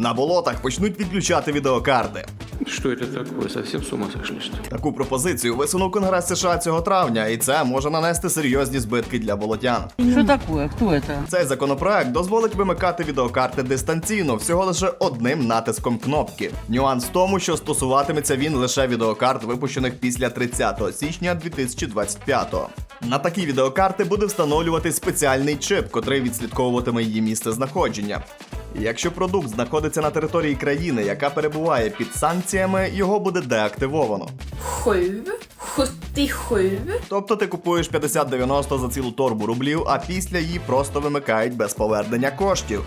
На болотах почнуть відключати відеокарти. Что это такое? Совсем ума сошли, ли? Таку пропозицію висунув Конгрес США цього травня, і це може нанести серйозні збитки для болотян. Что такое? Кто это? Цей законопроект дозволить вимикати відеокарти дистанційно всього лише одним натиском кнопки. Нюанс в тому, що стосуватиметься він лише відеокарт, випущених після 30 січня 2025-го. На такі відеокарти буде встановлювати спеціальний чип, котрий відслідковуватиме її місце знаходження. Якщо продукт знаходиться на території країни, яка перебуває під санкціями, його буде деактивовано. 7, 77, Тобто ти купуєш 50-90 за цілу торбу рублів, а після її просто вимикають без повернення коштів.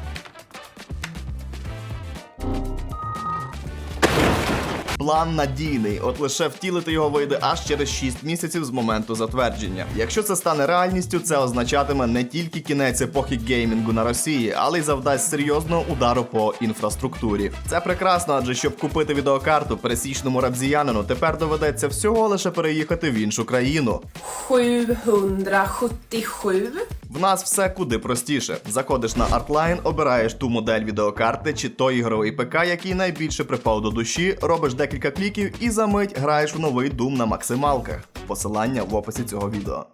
План надійний, от лише втілити його вийде аж через 6 місяців з моменту затвердження. Якщо це стане реальністю, це означатиме не тільки кінець епохи геймінгу на Росії, але й завдасть серйозного удару по інфраструктурі. Це прекрасно, адже щоб купити відеокарту пересічному рабзіянину, тепер доведеться всього лише переїхати в іншу країну. 777, В нас все куди простіше. Заходиш на Artline, обираєш ту модель відеокарти чи той ігровий ПК, який найбільше припав до душі, робиш декілька кліків і за мить граєш в новий Doom на максималках. Посилання в описі цього відео.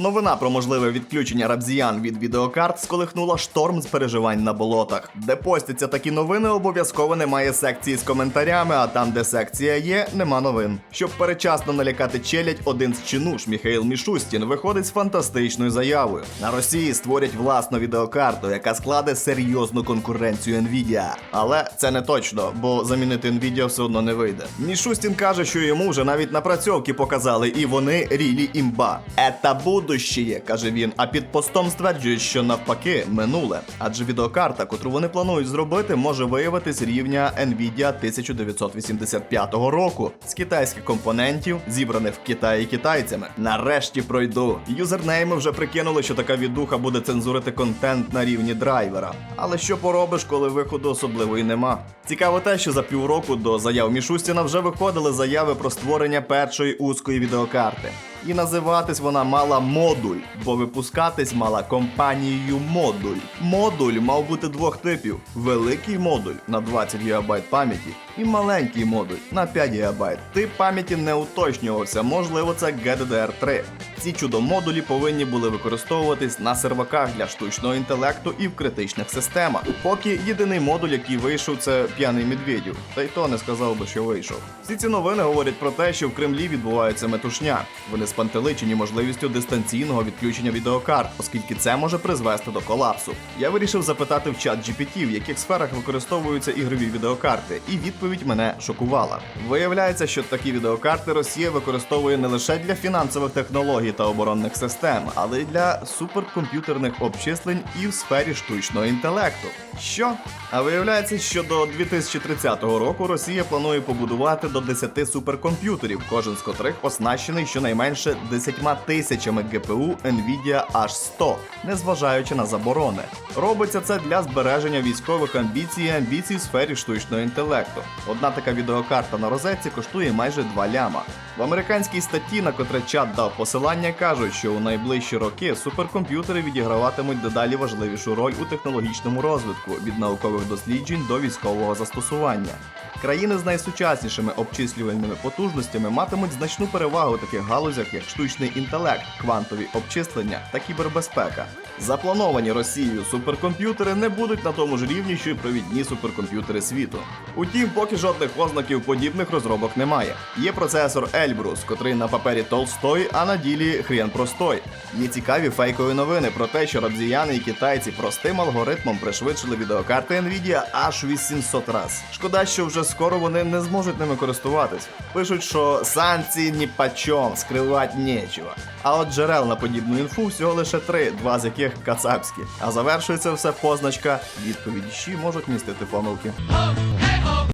Новина про можливе відключення рабзіян від відеокарт сколихнула шторм з переживань на болотах. Де постяться такі новини, обов'язково немає секції з коментарями, а там, де секція є, нема новин. Щоб перечасно налякати челядь, один з чинуш Міхаїл Мішустін виходить з фантастичною заявою. На Росії створять власну відеокарту, яка складе серйозну конкуренцію Nvidia. Але це не точно, бо замінити Nvidia все одно не вийде. Мішустін каже, що йому вже навіть напрацьовки показали, і вони рілі імба. Ета будущее, каже він. А під постом стверджують, що навпаки минуле. Адже відеокарта, котру вони планують зробити, може виявитись рівня Nvidia 1985 року з китайських компонентів, зібраних в Китаї китайцями. Нарешті пройду. Юзернейми вже прикинули, що така відуха буде цензурити контент на рівні драйвера. Але що поробиш, коли виходу особливо і нема? Цікаво те, що за півроку до заяв Мішустіна вже виходили заяви про створення першої узкої відеокарти. І називатись вона мала модуль, бо випускатись мала компанією модуль. Модуль мав бути двох типів: великий модуль на 20 ГБ пам'яті і маленький модуль на 5 ГБ. Тип пам'яті не уточнювався, можливо, це GDDR3. Ці чудо-модулі повинні були використовуватись на серваках для штучного інтелекту і в критичних системах. Поки єдиний модуль, який вийшов, це п'яний медведів. Та й то не сказав би, що вийшов. Всі ці новини говорять про те, що в Кремлі відбувається метушня. Вони спантеличені можливістю дистанційного відключення відеокарт, оскільки це може призвести до колапсу. Я вирішив запитати в чат GPT, в яких сферах використовуються ігрові відеокарти, і відповідь мене шокувала. Виявляється, що такі відеокарти Росія використовує не лише для фінансових технологій та оборонних систем, але й для суперкомп'ютерних обчислень і в сфері штучного інтелекту. Що? А виявляється, що до 2030 року Росія планує побудувати до 10 суперкомп'ютерів, кожен з котрих оснащений щонайменше 10 тисячами GPU Nvidia H100, незважаючи на заборони. Робиться це для збереження військових амбіцій і амбіцій в сфері штучного інтелекту. Одна така відеокарта на розетці коштує майже 2 ляма. В американській статті, на котре чат дав посилання, кажуть, що у найближчі роки суперкомп'ютери відіграватимуть дедалі важливішу роль у технологічному розвитку від наукових досліджень до військового застосування. Країни з найсучаснішими обчислювальними потужностями матимуть значну перевагу у таких галузях, як штучний інтелект, квантові обчислення та кібербезпека. Заплановані Росією суперкомп'ютери не будуть на тому ж рівні, що й провідні суперкомп'ютери світу. Утім, поки жодних ознаків подібних розробок немає. Є процесор Ельбрус, котрий на папері толстой, а на ділі хрен простой. Є цікаві фейкові новини про те, що рабзіяни і китайці простим алгоритмом пришвидшили відеокарти Nvidia аж 800 раз. Шкода, що вже скоро вони не зможуть ними користуватись. Пишуть, що санкції ні почом, скривати нічого. А от джерел на подібну інфу всього лише три, два з яких кацапські. А завершується все позначка відповідіші можуть містити помилки.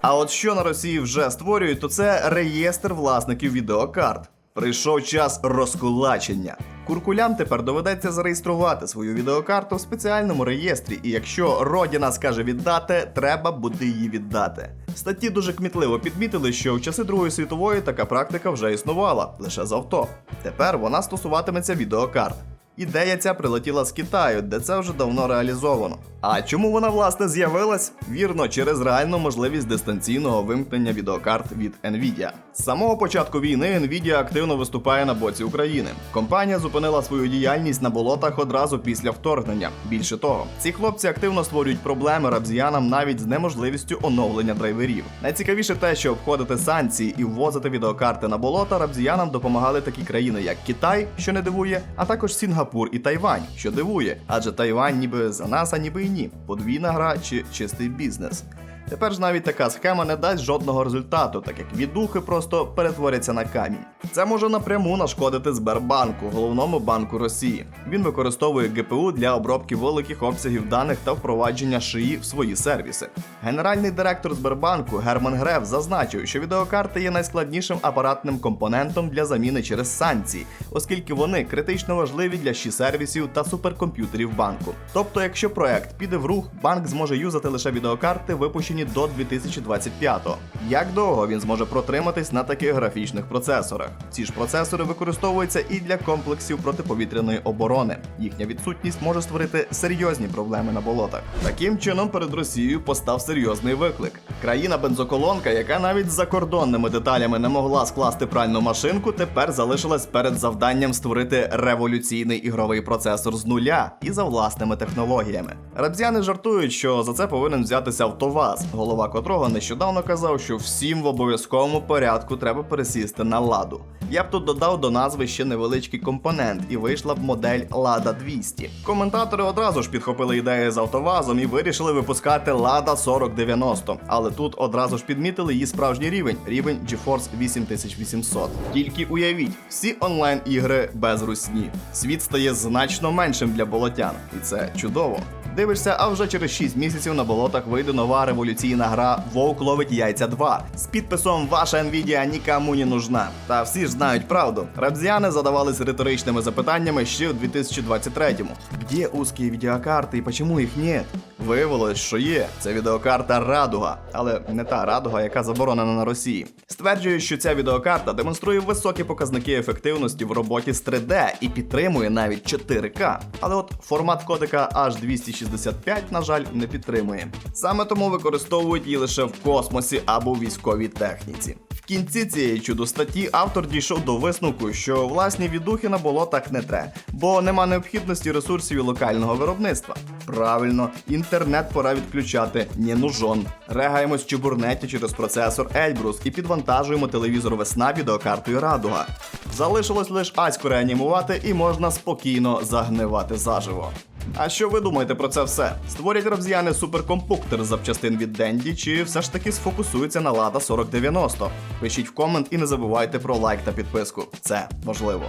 А от що на Росії вже створюють, то це реєстр власників відеокарт. Прийшов час розкулачення. Куркулям тепер доведеться зареєструвати свою відеокарту в спеціальному реєстрі, і якщо родіна скаже віддати, треба буде її віддати. Статті дуже кмітливо підмітили, що в часи Другої світової така практика вже існувала лише з авто. Тепер вона стосуватиметься відеокарт. Ідея ця прилетіла з Китаю, де це вже давно реалізовано. А чому вона власне з'явилась? Вірно, через реальну можливість дистанційного вимкнення відеокарт від Nvidia. З самого початку війни Nvidia активно виступає на боці України. Компанія зупинила свою діяльність на болотах одразу після вторгнення. Більше того, ці хлопці активно створюють проблеми рабзіянам навіть з неможливістю оновлення драйверів. Найцікавіше те, що обходити санкції і ввозити відеокарти на болота рабзіянам допомагали такі країни, як Китай, що не дивує, а також Сінгапур і Тайвань, що дивує, адже Тайвань ніби за нас, а ніби й ні. Подвійна гра чи чистий бізнес. Тепер ж навіть така схема не дасть жодного результату, так як віддухи просто перетворяться на камінь. Це може напряму нашкодити Сбербанку, головному банку Росії. Він використовує ГПУ для обробки великих обсягів даних та впровадження шиї в свої сервіси. Генеральний директор Сбербанку Герман Греф зазначив, що відеокарти є найскладнішим апаратним компонентом для заміни через санкції, оскільки вони критично важливі для щі сервісів та суперкомп'ютерів банку. Тобто, якщо проект піде в рух, банк зможе юзати лише відеокарти, випущені до 2025-го. Як довго він зможе протриматись на таких графічних процесорах? Ці ж процесори використовуються і для комплексів протиповітряної оборони. Їхня відсутність може створити серйозні проблеми на болотах. Таким чином, перед Росією постав серйозний виклик. Країна бензоколонка, яка навіть з закордонними деталями не могла скласти пральну машинку, тепер залишилась перед завданням створити революційний ігровий процесор з нуля і за власними технологіями. Рабзяни жартують, що за це повинен взятися Автоваз, голова котрого нещодавно казав, що всім в обов'язковому порядку треба пересісти на ладу. Я б тут додав до назви ще невеличкий компонент, і вийшла б модель Лада 200. Коментатори одразу ж підхопили ідею з автовазом і вирішили випускати Лада 4090. Але тут одразу ж підмітили її справжній рівень рівень GeForce 8800. Тільки уявіть, всі онлайн ігри без русні. Світ стає значно меншим для болотян, і це чудово. Дивишся, а вже через 6 місяців на болотах вийде нова революційна гра Вовк ловить яйця 2 з підписом Ваша Nvidia нікому не нужна. Та всі ж знають правду. Рабзіани задавались риторичними запитаннями ще у 2023-му. Де узкі відеокарти і почему їх нет? Виявилось, що є. Це відеокарта Радуга, але не та радуга, яка заборонена на Росії. Стверджує, що ця відеокарта демонструє високі показники ефективності в роботі з 3D і підтримує навіть 4К. Але от формат кодека H265, на жаль, не підтримує. Саме тому використовують її лише в космосі або військовій техніці. В кінці цієї чудо статті автор дійшов до висновку, що власні віддухи на болотах не тре, бо нема необхідності ресурсів і локального виробництва. Правильно, інтернет пора відключати, не нужон. Регаємось в чебурнеті через процесор Ельбрус і підвантажуємо телевізор весна відеокартою Радуга. Залишилось лише аську реанімувати і можна спокійно загнивати заживо. А що ви думаєте про це все? Створять рабзіяни суперкомпуктер з запчастин від Денді, чи все ж таки сфокусуються на Лада 4090? Пишіть в комент і не забувайте про лайк та підписку. Це важливо.